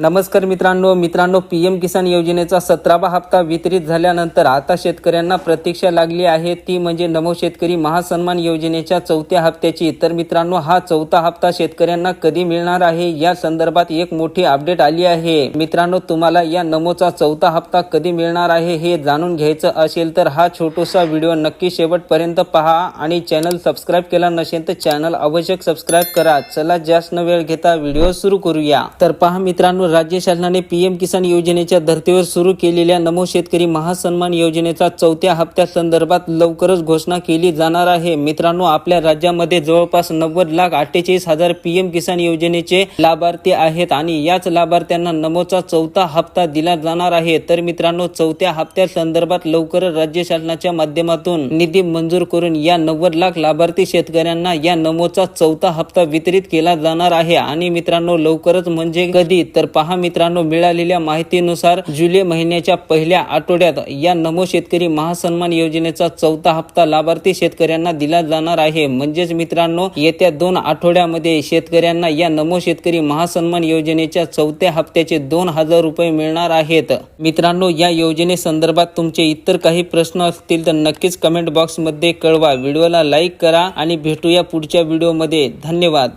नमस्कार मित्रांनो मित्रांनो पी एम किसान योजनेचा सतरावा हप्ता वितरित झाल्यानंतर आता शेतकऱ्यांना प्रतीक्षा लागली आहे. ती म्हणजे नमो शेतकरी महासन्मान योजनेच्या चौथ्या हप्त्याची. तर मित्रांनो हा चौथा हप्ता शेतकऱ्यांना कधी मिळणार आहे? या संदर्भात एक मोठी अपडेट आली आहे. मित्रांनो तुम्हाला या नमोचा चौथा हप्ता कधी मिळणार आहे हे जाणून घ्यायचं असेल तर हा छोटासा व्हिडिओ नक्की शेवटपर्यंत पहा आणि चॅनल सबस्क्राईब केला नसेल तर चॅनल आवश्यक सबस्क्राईब करा. चला जास्त न वेळ घेता व्हिडिओ सुरू करूया. तर पहा मित्रांनो राज्य शासनाने पीएम किसान योजनेच्या धर्तीवर सुरू केलेल्या नमो शेतकरी महासन्मान योजनेचा चौथ्या हप्त्या संदर्भात लवकरच घोषणा केली जाणार आहे. मित्रांनो आपल्या राज्यामध्ये जवळपास नव्वद लाख अठ्ठेचाळीस हजार पीएम किसान योजनेचे लाभार्थी आहेत आणि याच लाभार्थ्यांना नमोचा चौथा हप्ता दिला जाणार आहे. तर मित्रांनो चौथ्या हप्त्या संदर्भात लवकरच राज्य शासनाच्या माध्यमातून निधी मंजूर करून या नव्वद लाख लाभार्थी शेतकऱ्यांना या नमोचा चौथा हप्ता वितरित केला जाणार आहे. आणि मित्रांनो लवकरच म्हणजे कधी? तर पहा मित्रांनो मिळालेल्या माहितीनुसार जुलै महिन्याच्या पहिल्या आठवड्यात या नमो शेतकरी महासन्मान योजनेचा चौथा हप्ता लाभार्थी शेतकऱ्यांना दिला जाणार आहे. म्हणजेच मित्रांनो येत्या दोन आठवड्यामध्ये शेतकऱ्यांना या नमो शेतकरी महासन्मान योजनेच्या चौथ्या हप्त्याचे दोन हजार रुपये मिळणार आहेत. मित्रांनो या योजनेसंदर्भात तुमचे इतर काही प्रश्न असतील तर नक्कीच कमेंट बॉक्समध्ये कळवा. व्हिडिओला लाईक करा आणि भेटूया पुढच्या व्हिडिओमध्ये. धन्यवाद.